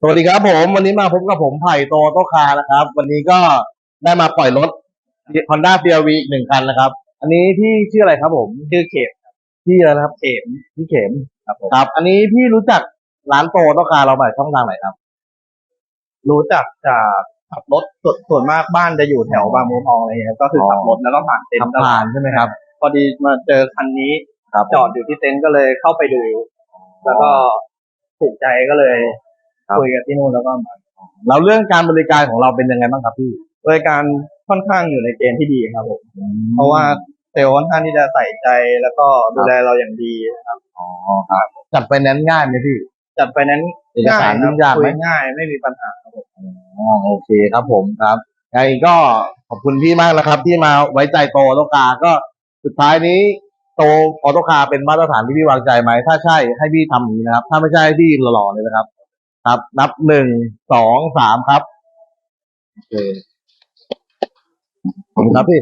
สวัสดีครับผม วันนี้มาพบกับผมไผ่โตโตคานะครับ วันนี้ก็ได้มาปล่อยรถ Honda CRV อีกหนึ่งคันนะครับ อันนี้พี่ชื่ออะไรครับผมชื่อเขมพี่อะไรนะครับเข็มพี่เข็มครับผมครับ อันนี้พี่รู้จักร้านโตโตคาเรามาจากช่องทางไหนครับ รู้จักจากขับรถส่วนส่วนมากบ้านจะอยู่แถวบางบัวทองอะไรเงี้ยก็คือขับรถแล้วก็ผ่านเต็นขับท์ตลผ่าอดนใช่ไหมครับ พอดีมาเจอคันนี้ครับจอดอยู่ที่เต็นท์ก็เลยเข้าไปดู แล้วก็ถูกใจก็เลย ครับคุยกับที่นู่นแล้วก็มาแล้วเรื่องการบริการของเราเป็นยังไงบ้างครับพี่บริการค่อนข้างอยู่ในเกณฑ์ที่ดีครับผมเพราะว่าเซลล์ค่อนข้างที่จะใส่ใจแล้วก็ดูแลเราอย่างดีครับอ๋อครับจัดไฟแนนซ์ง่ายไหมพี่จัดไปนั้นเอกสารคยุ่บงยากไหมคุง่ายไม่มีปัญหาครับผมอ๋อโอเคครับผมครับยังไงก็ขอบคุณพี่มากนะครับ ที่มาไว้ใจโตออโตคาร์ก็สุดท้ายนี้โตออโตคาร์เป็นมาตรฐานที่พี่วางใจไหมถ้าใช่ให้พี่ทำอย่างนี้นะครับ ถ้าไม่ใช่ให้พี่หล่อๆเลยนะครับ ครับ นับหนึ่งสองสามครับโอเคขอบคุณครับพี่